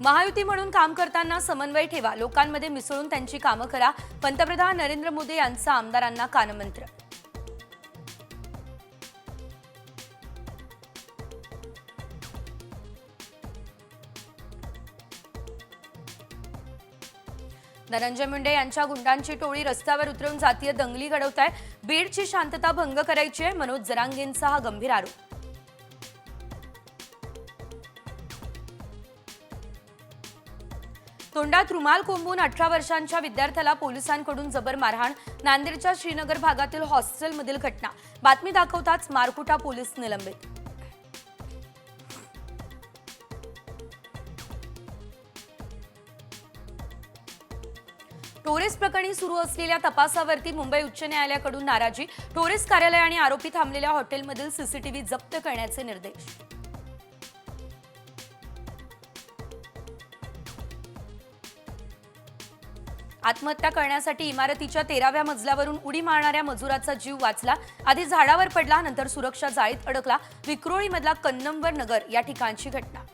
महायुती म्हणून काम करताना समन्वय ठेवा. लोकांमध्ये मिसळून त्यांची कामं करा. पंतप्रधान नरेंद्र मोदी यांचा आमदारांना कानमंत्र. धनंजय मुंडे यांच्या गुंडांची टोळी रस्त्यावर उतरून जातीय दंगली घडवत आहे बीडची शांतता भंग करायची आहे. मनोज जरांगेंचा हा गंभीर आरोप. तोंडात रुमाल कोंबून अठरा वर्षांच्या विद्यार्थ्याला पोलिसांकडून जबर मारहाण नांदेडच्या श्रीनगर भागातील हॉस्टेलमधील घटना. बातमी दाखवताच मारकुटा पोलीस निलंबित. टोरेस प्रकरणी सुरू असलेल्या तपासावरती मुंबई उच्च न्यायालयाकडून नाराजी. टोरेस कार्यालय आणि आरोपी थांबलेल्या हॉटेलमधील सीसीटीव्ही जप्त करण्याचे निर्देश. आत्महत्या करण्यासाठी इमारतीच्या तेराव्या मजल्यावरून उडी मारणाऱ्या मजुराचा जीव वाचला. आधी झाडावर पडला नंतर सुरक्षा जाळीत अडकला. विक्रोळीमधला कन्नंबर नगर या ठिकाणची घटना.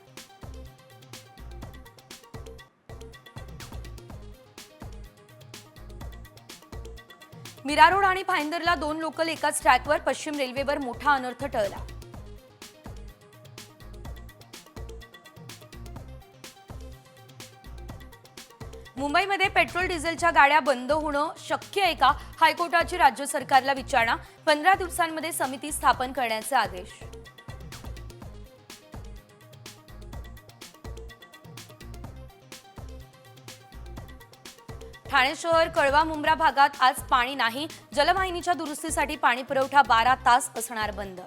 मीरा रोड आणि फायंदरला दोन लोकल एकाच ट्रॅकवर पश्चिम रेल्वेवर मोठा अनर्थ टळला. मुंबईमध्ये पेट्रोल डिझेलच्या गाड्या बंद होणं शक्य आहे का? हायकोर्टाची राज्य सरकारला विचारणा. पंधरा दिवसांमध्ये समिती स्थापन करण्याचे आदेश. ठाणे शहर कळवा मुंब्रा भागात आज पाणी नाही. जलवाहिनीच्या दुरुस्तीसाठी पाणी पुरवठा बारा तास असणार बंद.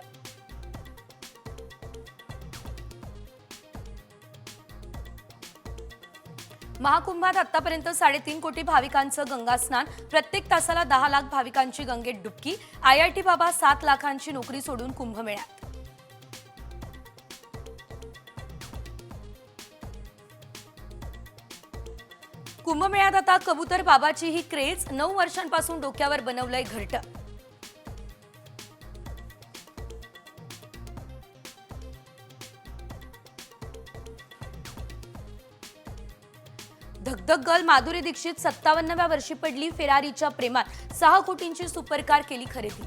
महाकुंभात आतापर्यंत साडेतीन कोटी भाविकांचं गंगा स्नान प्रत्येक तासाला दहा लाख भाविकांची गंगेत डुबकी आय आय टी बाबा सात लाखांची नोकरी सोडून कुंभमेळ्यात. कुंभमेळ्यात आता कबूतर बाबाची ही क्रेज नऊ वर्षांपासून डोक्यावर बनवलंय घरटं. धगधग गर्ल माधुरी दीक्षित सत्तावन्नव्या वर्षी पडली फेरारीच्या प्रेमात सहा कोटींची सुपरकार केली खरेदी.